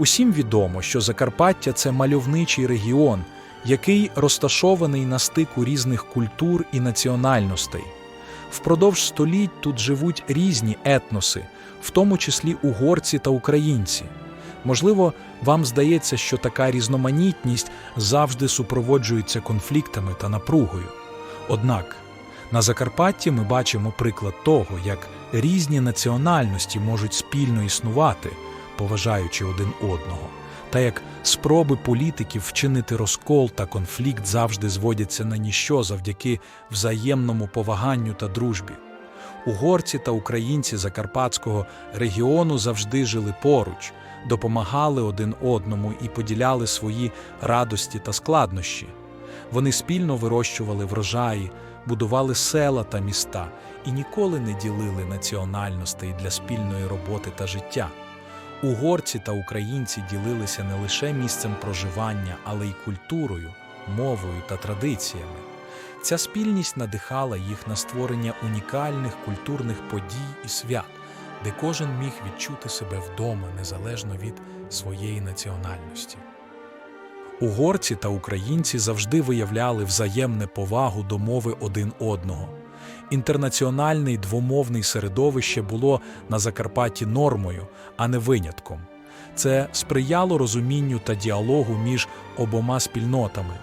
Усім відомо, що Закарпаття це мальовничий регіон, який розташований на стику різних культур і національностей. Впродовж століть тут живуть різні етноси, в тому числі угорці та українці. Можливо, вам здається, що така різноманітність завжди супроводжується конфліктами та напругою. Однак на Закарпатті ми бачимо приклад того, як різні національності можуть спільно існувати, поважаючи один одного, та як спроби політиків вчинити розкол та конфлікт завжди зводяться на ніщо завдяки взаємному поваганню та дружбі. Угорці та українці Закарпатського регіону завжди жили поруч, допомагали один одному і поділяли свої радості та складнощі. Вони спільно вирощували врожаї, будували села та міста і ніколи не ділили національностей для спільної роботи та життя. Угорці та українці ділилися не лише місцем проживання, але й культурою, мовою та традиціями. Ця спільність надихала їх на створення унікальних культурних подій і свят, де кожен міг відчути себе вдома незалежно від своєї національності. Угорці та українці завжди виявляли взаємне повагу до мови один одного. Інтернаціональне й двомовне середовище було на Закарпатті нормою, а не винятком. Це сприяло розумінню та діалогу між обома спільнотами.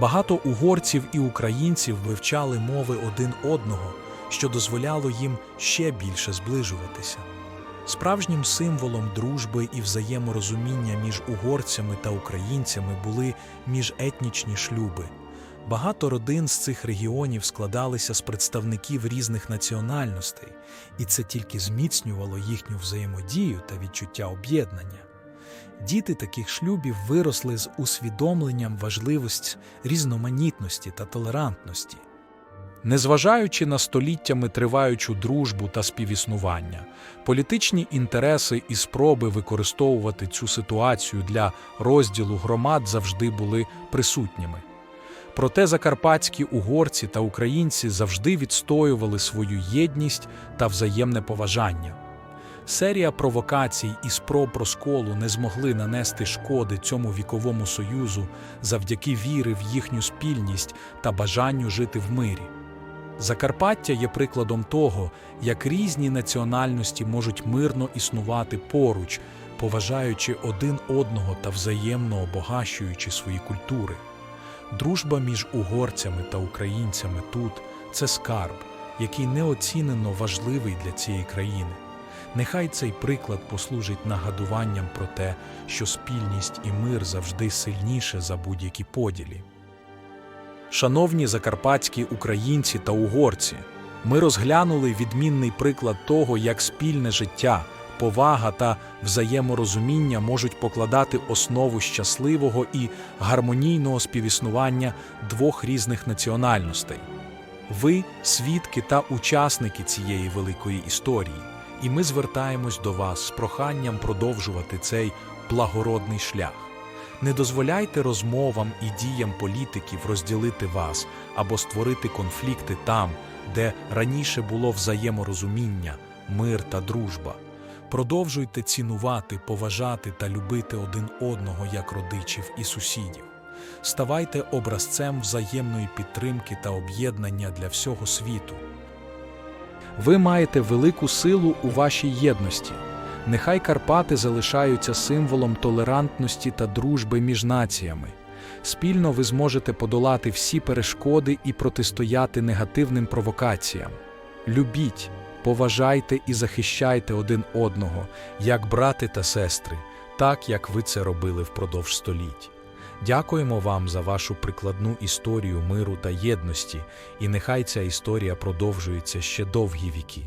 Багато угорців і українців вивчали мови один одного, що дозволяло їм ще більше зближуватися. Справжнім символом дружби і взаєморозуміння між угорцями та українцями були міжетнічні шлюби. Багато родин з цих регіонів складалися з представників різних національностей, і це тільки зміцнювало їхню взаємодію та відчуття об'єднання. Діти таких шлюбів виросли з усвідомленням важливості різноманітності та толерантності. Незважаючи на століттями триваючу дружбу та співіснування, політичні інтереси і спроби використовувати цю ситуацію для розділу громад завжди були присутніми. Проте закарпатські угорці та українці завжди відстоювали свою єдність та взаємне поважання. Серія провокацій і спроб розколу не змогли нанести шкоди цьому віковому союзу завдяки віри в їхню спільність та бажанню жити в мирі. Закарпаття є прикладом того, як різні національності можуть мирно існувати поруч, поважаючи один одного та взаємно обогащуючи свої культури. Дружба між угорцями та українцями тут це скарб, який неоцінено важливий для цієї країни. Нехай цей приклад послужить нагадуванням про те, що спільність і мир завжди сильніше за будь-які поділі. Шановні закарпатські українці та угорці, ми розглянули відмінний приклад того, як спільне життя, повага та взаєморозуміння можуть покладати основу щасливого і гармонійного співіснування двох різних національностей. Ви свідки та учасники цієї великої історії, і ми звертаємось до вас з проханням продовжувати цей благородний шлях. Не дозволяйте розмовам і діям політиків розділити вас або створити конфлікти там, де раніше було взаєморозуміння, мир та дружба. Продовжуйте цінувати, поважати та любити один одного як родичів і сусідів. Ставайте образцем взаємної підтримки та об'єднання для всього світу. Ви маєте велику силу у вашій єдності. Нехай Карпати залишаються символом толерантності та дружби між націями. Спільно ви зможете подолати всі перешкоди і протистояти негативним провокаціям. Любіть, поважайте і захищайте один одного, як брати та сестри, так як ви це робили впродовж століть. Дякуємо вам за вашу прикладну історію миру та єдності, і нехай ця історія продовжується ще довгі віки.